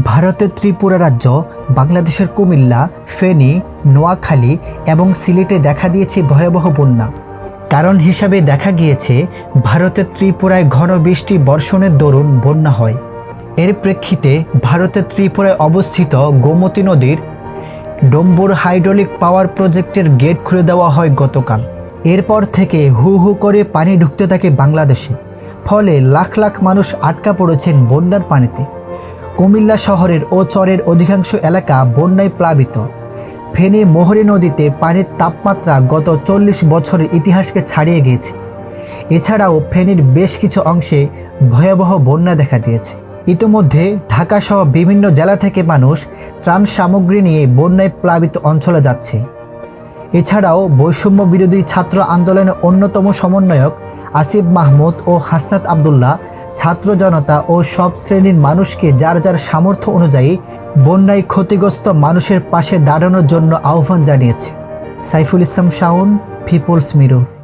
ভারতের ত্রিপুরা রাজ্য, বাংলাদেশের কুমিল্লা, ফেনী, নোয়াখালী এবং সিলেটে দেখা দিয়েছে ভয়াবহ বন্যা। কারণ হিসাবে দেখা গিয়েছে, ভারতের ত্রিপুরায় ঘন বৃষ্টি বর্ষণের দরুন বন্যা হয়। এর প্রেক্ষিতে ভারতের ত্রিপুরায় অবস্থিত গোমতী নদীর ডম্বুর হাইড্রোলিক পাওয়ার প্রজেক্টের গেট খুলে দেওয়া হয় গতকাল। এরপর থেকে হু হু করে পানি ঢুকতে থাকে বাংলাদেশে। ফলে লাখ লাখ মানুষ আটকা পড়েছেন বন্যার পানিতে। কুমিল্লা শহরের ও চরের অধিকাংশ এলাকা বন্যায় প্লাবিত। ফেনী মোহরী নদীতে পানির তাপমাত্রা গত চল্লিশ বছরের ইতিহাসকে ছাড়িয়ে গিয়েছে। এছাড়াও ফেনীর বেশ কিছু অংশে ভয়াবহ বন্যা দেখা দিয়েছে। ইতিমধ্যে ঢাকাসহ বিভিন্ন জেলা থেকে মানুষ ত্রাণ সামগ্রী নিয়ে বন্যায় প্লাবিত অঞ্চলে যাচ্ছে। এছাড়াও বৈষম্য বিরোধী ছাত্র আন্দোলনের অন্যতম সমন্বয়ক আসিফ মাহমুদ ও হাসনাত আবদুল্লাহ, ছাত্র জনতা ও সব শ্রেণির মানুষকে যার যার সামর্থ্য অনুযায়ী বন্যায় ক্ষতিগ্রস্ত মানুষের পাশে দাঁড়ানোর জন্য আহ্বান জানিয়েছে। Saiful Islam Shawon people's mirror